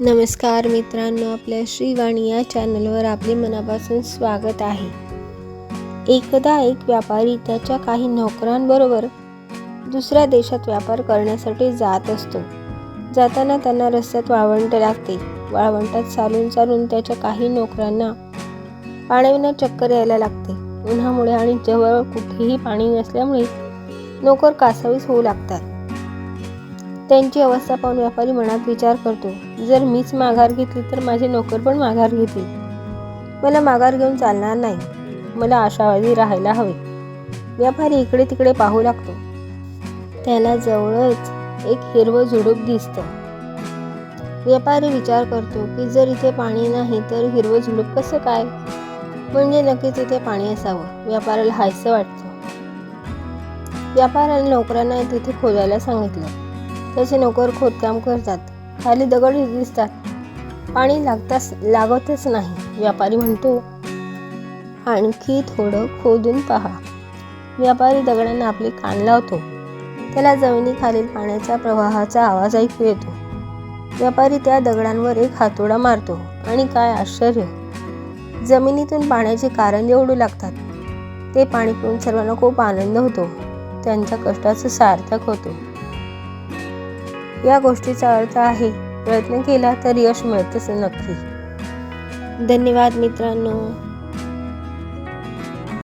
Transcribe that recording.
नमस्कार मित्रांनो आपल्या श्रीवाणी या चॅनलवर आपले मनापासून स्वागत आहे. एकदा एक व्यापारी त्याच्या काही नोकरांबरोबर दुसऱ्या देशात व्यापार करण्यासाठी जात असतो. जाताना त्यांना रस्त्यात वाळवंट लागते. वाळवंटात चालून चालून त्याच्या काही नोकरांना पाण्याविना चक्कर यायला लागते. उन्हामुळे आणि जवळ कुठेही पाणी नसल्यामुळे नोकर कासावीस होऊ लागतात. त्यांची अवस्था पाहून व्यापारी मनात विचार करतो जर मीच माघार घेतली तर माझे नोकर पण माघार घेतील. मला माघार घेऊन चालणार नाही. मला आशावादी राहायला हवे. व्यापारी इकडे तिकडे पाहू लागतो. त्याला जवळच एक हिरवं झुडूप दिसतं. व्यापारी विचार करतो की जर इथे पाणी नाही तर हिरवं झुडूप कसं काय? म्हणजे नक्कीच इथे पाणी असावं व्यापाऱ्याला हायसं वाटतं. व्यापाऱ्याने नोकरांना तिथे खोदायला सांगितलं. त्याचे नोकर खोदकाम करतात. खाली दगड दिसतात. पाणी लागताच लागतच नाही व्यापारी म्हणतो. आणखी थोडं खोदून पहा. व्यापारी दगडांना आपले कान लावतो. त्याला जमिनीखालील पाण्याच्या प्रवाहाचा आवाज ऐकू येतो. व्यापारी त्या दगडांवर एक हातोडा मारतो आणि काय आश्चर्य! जमिनीतून पाण्याचे कारंजे ओढू लागतात. ते पाणी पिऊन सर्वांना खूप आनंद होतो. त्यांच्या कष्टाचं सार्थक होतो. या गोष्टीचा अर्थ आहे प्रयत्न केला तर यश मिळतच नक्की. धन्यवाद मित्रांनो.